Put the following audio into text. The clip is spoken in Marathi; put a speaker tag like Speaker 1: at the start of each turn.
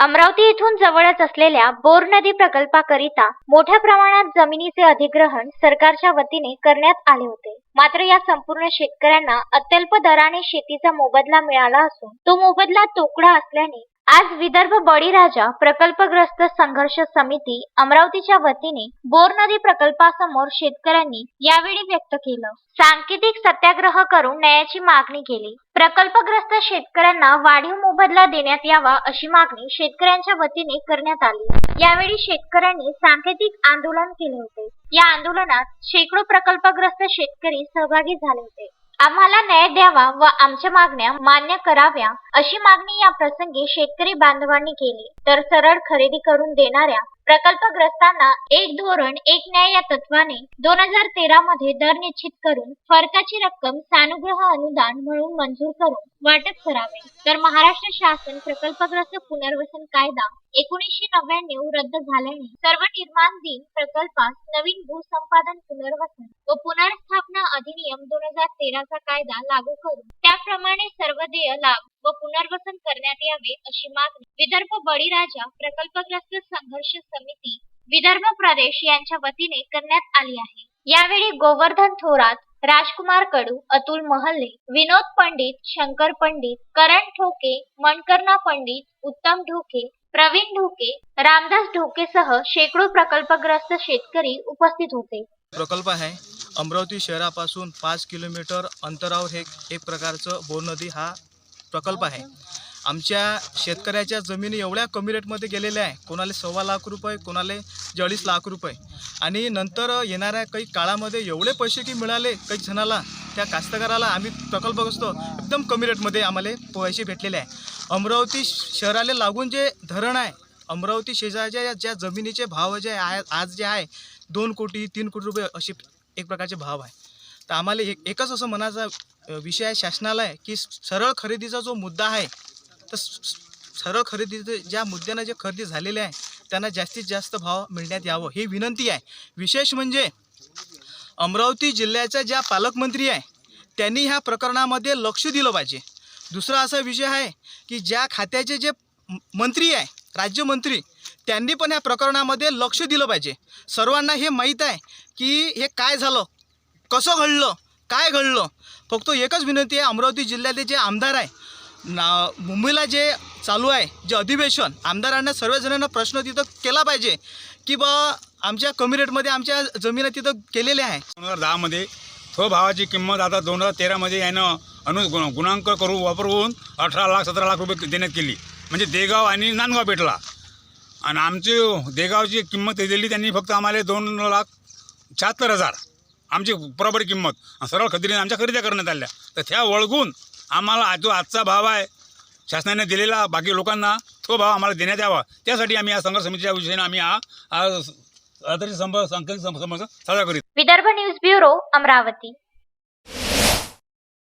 Speaker 1: अमरावती इथून जवळच असलेल्या बोर नदी प्रकल्पाकरिता मोठ्या प्रमाणात जमिनीचे अधिग्रहण सरकारच्या वतीने करण्यात आले होते. मात्र या संपूर्ण शेतकऱ्यांना अत्यल्प दराने शेतीचा मोबदला मिळाला असून तो मोबदला तोकडा असल्याने आज विदर्भ बळीराजा प्रकल्पग्रस्त संघर्ष समिती अमरावतीच्या वतीने बोर नदी प्रकल्पासमोर शेतकऱ्यांनी यावेळी व्यक्त केलं. सांकेतिक सत्याग्रह करून न्यायाची मागणी केली. प्रकल्पग्रस्त शेतकऱ्यांना वाढीव मोबदला देण्यात यावा अशी मागणी शेतकऱ्यांच्या वतीने करण्यात आली. यावेळी शेतकऱ्यांनी सांकेतिक आंदोलन केले होते. या आंदोलनात शेकडो प्रकल्पग्रस्त शेतकरी सहभागी झाले होते. आम्हाला न्याय द्यावा व आमच्या मागण्या मान्य कराव्या अशी मागणी या प्रसंगी शेतकरी बांधवांनी केली. तर सरळ खरेदी करून देणाऱ्या प्रकल्पग्रस्तांना एक धोरण एक न्याय या तत्वाने दोन हजार तेरा मध्ये दर निश्चित करून फरकाची रक्कम सानुग्रह अनुदान म्हणून मंजूर करून वाटप करावे. तर महाराष्ट्र शासन प्रकल्पग्रस्त पुनर्वसन कायदा एकोणीसशे नव्याण्णव रद्द झाल्याने सर्व निर्माण दिन प्रकल्पास नवीन भूसंपादन पुनर्वसन व पुनर्स्थापना अधिनियम दोन हजार तेराचा कायदा लागू करून त्याप्रमाणे सर्व देय लाभ व पुनर्वसन करण्यात यावे अशी मागणी विदर्भ बळीराजा प्रकल्पग्रस्त संघर्ष समिती विदर्भ प्रदेश यांच्या वतीने करण्यात आली आहे. यावेळी गोवर्धन थोरात राजकुमार कडू अतुल महल्ले विनोद पंडित शंकर पंडित करण ठोके मणकर्णा पंडित उत्तम ढोके प्रवीण ढोके रामदास ढोकेसह शेकडो प्रकल्पग्रस्त शेतकरी उपस्थित होते.
Speaker 2: प्रकल्प आहे. अमरावती शहरापासून पाच किलोमीटर अंतरावर हे एक प्रकारचं बोर नदी हा प्रकल्प आहे. आमच्या शेतकऱ्याच्या जमिनी एवढ्या कमी रेटमध्ये गेलेल्या आहे. कोणाला सव्वा लाख रुपये कोणाला चाळीस लाख रुपये. आणि नंतर येणाऱ्या काही काळामध्ये एवढे पैसे की मिळाले काही जणाला त्या कास्तकाराला आम्ही प्रकल्प असतो एकदम कमी रेटमध्ये आम्हाला पैसे भेटलेले आहे. अमरावती शहराला लागून जे धरण आहे अमरावती शेजारच्या ज्या जमिनीचे भाव जे आहे आज जे आहे दोन कोटी तीन कोटी रुपये असे एक प्रकारचे भाव आहे. तर आम्हाला एक एकच असं मनाचा विषय आहे शासनाला आहे की सरळ खरेदीचा जो मुद्दा आहे तर सरळ खरेदीचे ज्या मुद्द्यानं जे खरेदी झालेले आहे त्यांना जास्तीत जास्त भाव मिळण्यात यावं ही विनंती आहे. विशेष म्हणजे अमरावती जिल्ह्याच्या ज्या पालकमंत्री आहे त्यांनी ह्या प्रकरणामध्ये लक्ष दिलं पाहिजे. दुसरा असा विषय आहे की ज्या खात्याचे जे मंत्री आहे राज्यमंत्री त्यांनी पण या प्रकरणामध्ये लक्ष दिलं पाहिजे. सर्वांना हे माहीत आहे की हे काय झालं कसं घडलं काय घडलं? फक्त एकच विनंती आहे अमरावती जिल्ह्यातले जे आमदार आहे ना मुंबईला जे चालू आहे जे अधिवेशन आमदारांना सर्वजणांना प्रश्न तिथं केला पाहिजे की बा आमच्या कमी रेटमध्ये आमच्या जमिनी तिथं केलेल्या आहे
Speaker 3: दोन हजार दहामध्ये स्वभावाची किंमत आता दोन हजार तेरामध्ये यानं अनु गुण- गुणांक करून वापरून अठरा लाख सतरा लाख रुपये देण्यात केली. म्हणजे देगाव आणि नांदगाव भेटला आणि आमची देगावची किंमत दिली त्यांनी फक्त आम्हाला दोन लाख शहात्तर हजार. आमची बरोबर किंमत. आणि सरळ खरेदी आमच्या खरेदी करण्यात आल्या. तर त्या वळगून आम्हाला जो आजचा भाव आहे शासनाने दिलेला बाकी लोकांना तो भाव आम्हाला देण्यात यावा. त्यासाठी आम्ही या संघर्ष समितीच्या विषयाने आम्ही हा हा संप साजरा करीत
Speaker 1: विदर्भ न्यूज ब्युरो अमरावती.